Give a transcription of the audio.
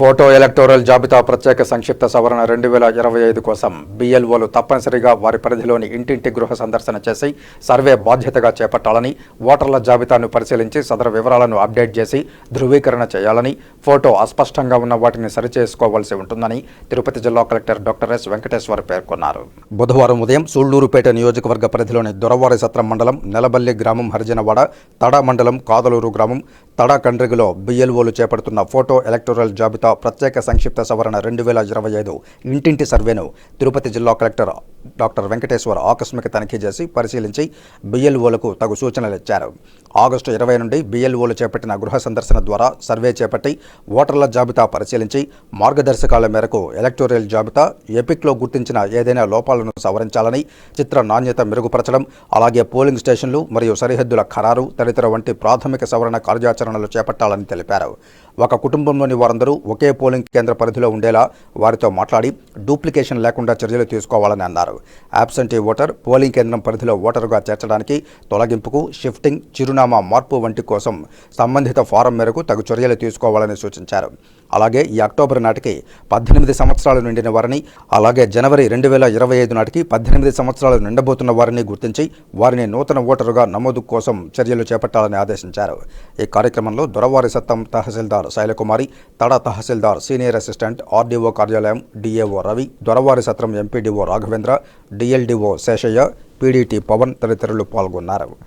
Photo electoral జాబితా ప్రత్యేక సంక్షిప్త సవరణ రెండు వేల ఇరవై ఐదు కోసం బిఎల్ఓలు తప్పనిసరిగా వారి పరిధిలోని ఇంటింటి గృహ సందర్శన చేసి సర్వే బాధ్యతగా చేపట్టాలని ఓటర్ల జాబితాను పరిశీలించి సదరు వివరాలను అప్డేట్ చేసి ధృవీకరణ చేయాలని ఫోటో అస్పష్టంగా ఉన్న వాటిని సరిచేసుకోవాల్సి ఉంటుందని తిరుపతి జిల్లా కలెక్టర్ డాక్టర్ ఎస్ వెంకటేశ్వర్ పేర్కొన్నారు. బుధవారం ఉదయం సూళ్ళూరుపేట నియోజకవర్గ పరిధిలోని దొరవారి సత్రం మండలం నెలబల్లి గ్రామం హరిజనవాడ తడ మండలం కాదలూరు గ్రామం తడ బిఎల్ఓలు చేపడుతున్న ఫోటో ఎలక్టోరల్ జాబితా ప్రత్యేక సంక్షిప్త సవరణ రెండు వేల ఇరవై ఐదు ఇంటింటి సర్వేను తిరుపతి జిల్లా కలెక్టర్ డాక్టర్ వెంకటేశ్వర్ ఆకస్మిక తనిఖీ చేసి పరిశీలించి బిఎల్ఓలకు తగు సూచనలు ఇచ్చారు. ఆగస్టు ఇరవై నుండి బీఎల్ఓలు చేపట్టిన గృహ సందర్శన ద్వారా సర్వే చేపట్టి ఓటర్ల జాబితా పరిశీలించి మార్గదర్శకాల మేరకు ఎలక్టోరియల్ జాబితా ఎపిక్లో గుర్తించిన ఏదైనా లోపాలను సవరించాలని చిత్ర నాణ్యత మెరుగుపరచడం అలాగే పోలింగ్ స్టేషన్లు మరియు సరిహద్దుల ఖరారు తదితర వంటి ప్రాథమిక సవరణ కార్యాచరణలు చేపట్టాలని తెలిపారు. ఒక కుటుంబంలోని వారందరూ ఒకే పోలింగ్ కేంద్ర పరిధిలో ఉండేలా వారితో మాట్లాడి డూప్లికేషన్ లేకుండా చర్యలు తీసుకోవాలని అన్నారు. యాబ్సెంటీ ఓటర్ పోలింగ్ కేంద్రం పరిధిలో ఓటరుగా చేర్చడానికి తొలగింపుకు షిఫ్టింగ్ చిరునామా మార్పు వంటి కోసం సంబంధిత ఫారం మేరకు తగు చర్యలు తీసుకోవాలని సూచించారు. అలాగే ఈ అక్టోబర్ నాటికి పద్దెనిమిది సంవత్సరాలు నిండిన వారిని అలాగే జనవరి రెండు వేల ఇరవై ఐదు నాటికి పద్దెనిమిది సంవత్సరాలు నిండబోతున్న వారిని గుర్తించి వారిని నూతన ఓటరుగా నమోదు కోసం చర్యలు చేపట్టాలని ఆదేశించారు. ఈ కార్యక్రమంలో Doravari సత్తం tahsildar Sailakumari Tada tahsildar senior assistant RDO కార్యాలయం DAO Ravi Doravari Satram MPDO Raghavendra DLDO Seshayya PDT Pavan తదితరులు పాల్గొన్నారు.